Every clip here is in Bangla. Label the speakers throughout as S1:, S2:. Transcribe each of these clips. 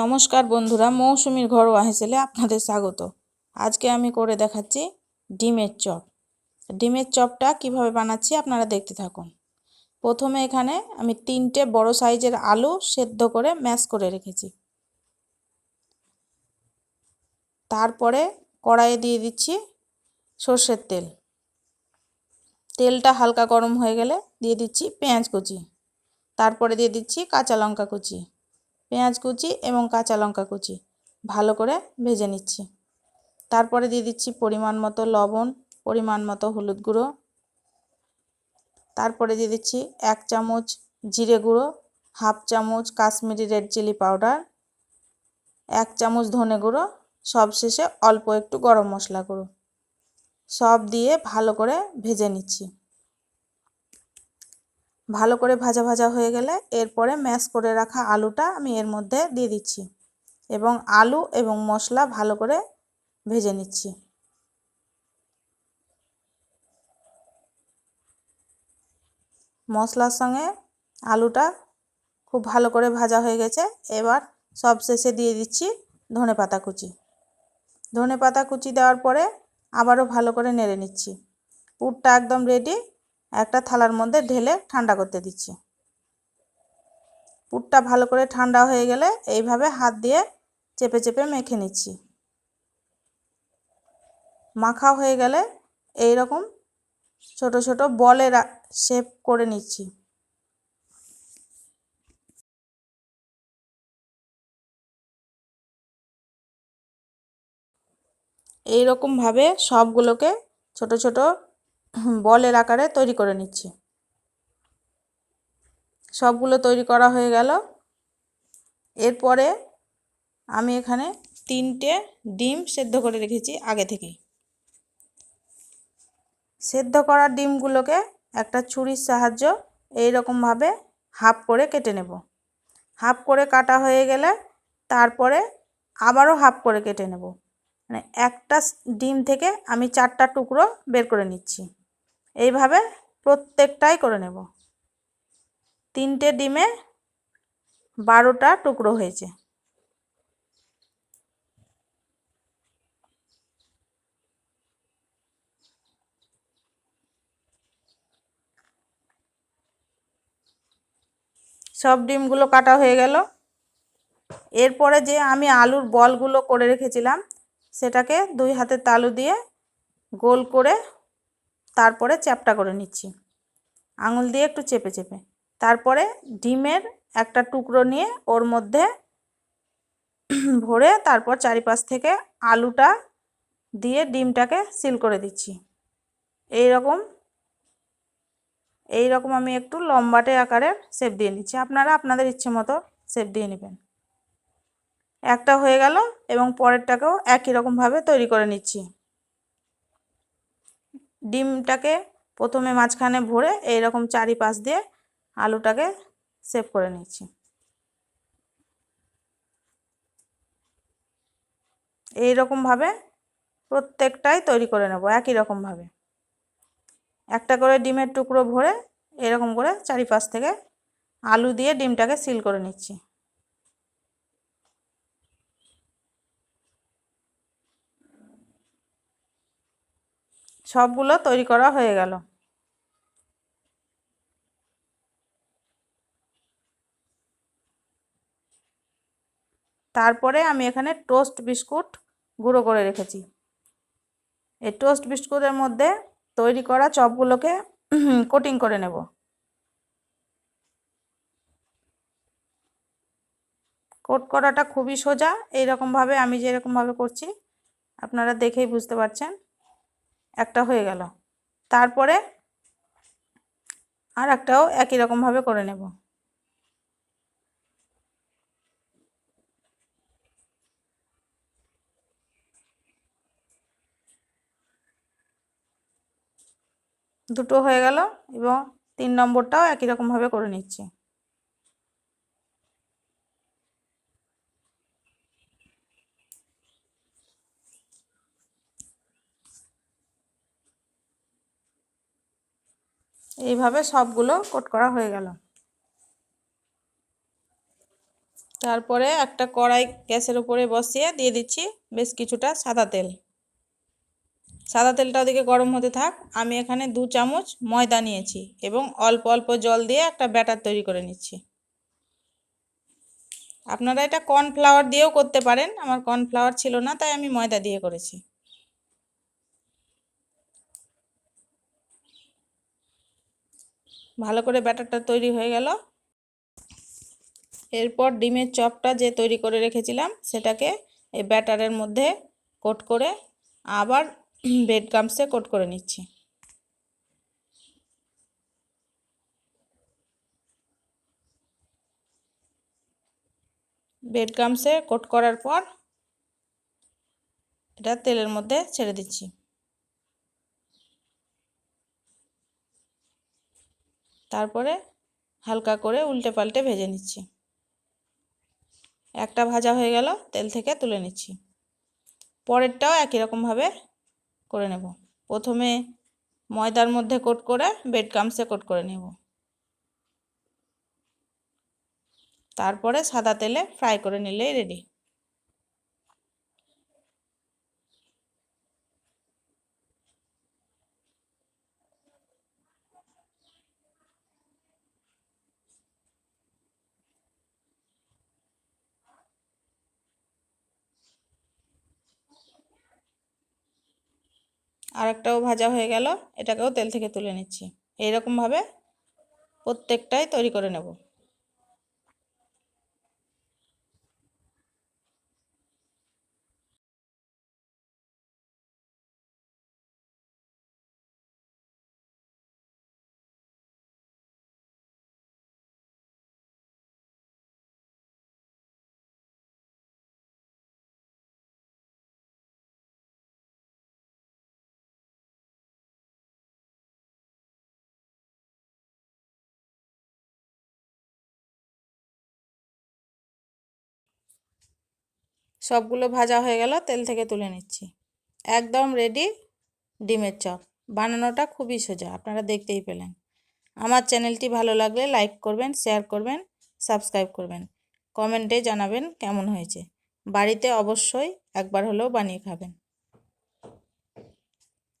S1: নমস্কার বন্ধুরা, মৌসুমীর ঘরোয়া হেসেলে আপনাদের স্বাগত। আজকে আমি করে দেখাচ্ছি ডিমের চপ। ডিমের চপটা কীভাবে বানাচ্ছি আপনারা দেখতে থাকুন। প্রথমে এখানে আমি তিনটে বড় সাইজের আলু সেদ্ধ করে ম্যাশ করে রেখেছি। তারপরে কড়াইয়ে দিয়ে দিচ্ছি সর্ষের তেল। তেলটা হালকা গরম হয়ে গেলে দিয়ে দিচ্ছি পেঁয়াজ কুচি। তারপরে দিয়ে দিচ্ছি কাঁচা লঙ্কা কুচি। পেঁয়াজ কুচি এবং কাঁচা লঙ্কা কুচি। ভালো করে ভেজে নিচ্ছি। তারপরে দিয়ে দিচ্ছি পরিমাণ মতো লবণ, পরিমাণ মতো হলুদ গুঁড়ো। তারপরে দিয়ে দিচ্ছি এক চামচ জিরে গুঁড়ো, হাফ চামচ কাশ্মীরি রেড চিলি পাউডার, এক চামচ ধনে গুঁড়ো, সব শেষে অল্প একটু গরম মশলা গুঁড়ো। সব দিয়ে ভালো করে ভেজে নিচ্ছি। ভালো করে ভাজা ভাজা হয়ে গেলে এরপরে ম্যাশ করে রাখা আলুটা আমি এর মধ্যে দিয়ে দিচ্ছি এবং আলু এবং মশলা ভালো করে ভেজে নিচ্ছি। মশলার সঙ্গে আলুটা খুব ভালো করে ভাজা হয়ে গেছে। এবার সব শেষে দিয়ে দিচ্ছি ধনে পাতা কুচি। ধনে পাতা কুচি দেওয়ার পরে আবারও ভালো করে নেড়ে নিচ্ছি। পুরটা একদম রেডি একটা থালার মধ্যে ঢেলে ঠান্ডা করতে দিচ্ছি। পুরটা ভালো করে ঠান্ডা হয়ে গেলে এইভাবে হাত দিয়ে চেপে চেপে মেখে নিচ্ছি। মাখা হয়ে গেলে এই রকম ছোট ছোট বলের শেপ করে নিচ্ছি। এই রকমভাবে সবগুলোকে ছোট ছোট বলের আকারে তৈরি করে নিচ্ছি। সবগুলো তৈরি করা হয়ে গেল। এরপরে আমি এখানে তিনটে ডিম সেদ্ধ করে রেখেছি আগে থেকেই। সেদ্ধ করা ডিমগুলোকে একটা ছুরির সাহায্য এই রকমভাবে হাফ করে কেটে নেব। হাফ করে কাটা হয়ে গেলে তারপরে আবারও হাফ করে কেটে নেব। মানে একটা ডিম থেকে আমি চারটা টুকরো বের করে নিচ্ছি। এইভাবে প্রত্যেকটাই করে নেব। তিনটে ডিমে বারোটা টুকরো হয়েছে। সব ডিমগুলো কাটা হয়ে গেল। এরপরে যে আমি আলুর বলগুলো করে রেখেছিলাম, সেটাকে দুই হাতে তালু দিয়ে গোল করে তারপরে চ্যাপটা করে নিচ্ছি। আঙুল দিয়ে একটু চেপে চেপে। তারপরে ডিমের একটা টুকরো নিয়ে ওর মধ্যে ভরে তারপর চারিপাশ থেকে আলুটা দিয়ে ডিমটাকে সিল করে দিচ্ছি। এই রকম এই রকম আমি একটু লম্বাটে আকারের শেপ দিয়ে নিচ্ছি। আপনারা আপনাদের ইচ্ছে মতো শেপ দিয়ে নেবেন। একটা হয়ে গেল এবং পরেরটাকেও একই রকমভাবে তৈরি করে নিচ্ছি। ডিমটাকে প্রথমে মাঝখানে ভরে এইরকম চারিপাশ দিয়ে আলুটাকে সেভ করে নিচ্ছি। এই রকমভাবে প্রত্যেকটাই তৈরি করে নেব, একই রকমভাবে। একটা করে ডিমের টুকরো ভরে এরকম করে চারিপাশ থেকে আলু দিয়ে ডিমটাকে সিল করে নিচ্ছি। সবগুলো তৈরি করা হয়ে গেল। তারপরে আমি এখানে টোস্ট বিস্কুট গুঁড়ো করে রেখেছি। এই টোস্ট বিস্কুটের মধ্যে তৈরি করা চপগুলোকে কোটিং করে নেব। কোট করাটা খুবই সোজা, এইরকমভাবে আমি যেরকমভাবে করছি, আপনারা দেখেই বুঝতে পারছেন। একটা হয়ে গেল। তারপরে আর একটাও একই রকমভাবে করে নেব। দুটো হয়ে গেল এবং তিন নম্বরটাও একই রকমভাবে করে নিচ্ছি। এইভাবে সবগুলো কোট করা হয়ে গেল। তারপরে একটা কড়াই গ্যাসের উপরে বসিয়ে দিয়ে দিচ্ছি বেশ কিছুটা সাদা তেল। সাদা তেলটা ওদিকে গরম হতে থাক, আমি এখানে দু চামচ ময়দা নিয়েছি এবং অল্প অল্প জল দিয়ে একটা ব্যাটার তৈরি করে নিচ্ছি। আপনারা এটা কর্নফ্লাওয়ার দিয়েও করতে পারেন, আমার কর্নফ্লাওয়ার ছিল না, তাই আমি ময়দা দিয়ে করেছি। ভালো করে ব্যাটারটা তৈরি হয়ে গেল। এরপর ডিমের চপটা যে তৈরি করে রেখেছিলাম, সেটাকে এই ব্যাটারের মধ্যে কোট করে আবার বেড গামসে কোট করে নিচ্ছি। বেড গামসে কোট করার পর এটা তেলের মধ্যে ছেড়ে দিচ্ছি। তারপরে হালকা করে উল্টে পাল্টে ভেজে নিচ্ছি। একটা ভাজা হয়ে গেল, তেল থেকে তুলে নিচ্ছি। পরেরটাও একই রকমভাবে করে নেব। প্রথমে ময়দার মধ্যে কোট করে বেড গামসে কোট করে নেব। তারপরে সাদা তেলে ফ্রাই করে নিলেই রেডি। আর একটাও ভাজা হয়ে গেল, এটাকেও তেল থেকে তুলে নিচ্ছি। এইরকমভাবে প্রত্যেকটাই তৈরি করে নেব। সবগুলো ভাজা হয়ে গেল, তেল থেকে তুলে নিচ্ছি। একদম রেডি ডিমের চপ। বানানোটা খুবই সোজা, আপনারা দেখতেই পেলেন। আমার চ্যানেলটি ভালো লাগলে লাইক করবেন শেয়ার করবেন সাবস্ক্রাইব করবেন। কমেন্টে জানাবেন কেমন হয়েছে। বাড়িতে অবশ্যই একবার হলেও বানিয়ে খাবেন।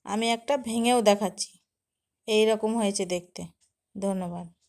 S1: আমি একটা ভেঙেও দেখাচ্ছি। এই রকম হয়েছে দেখতে। ধন্যবাদ।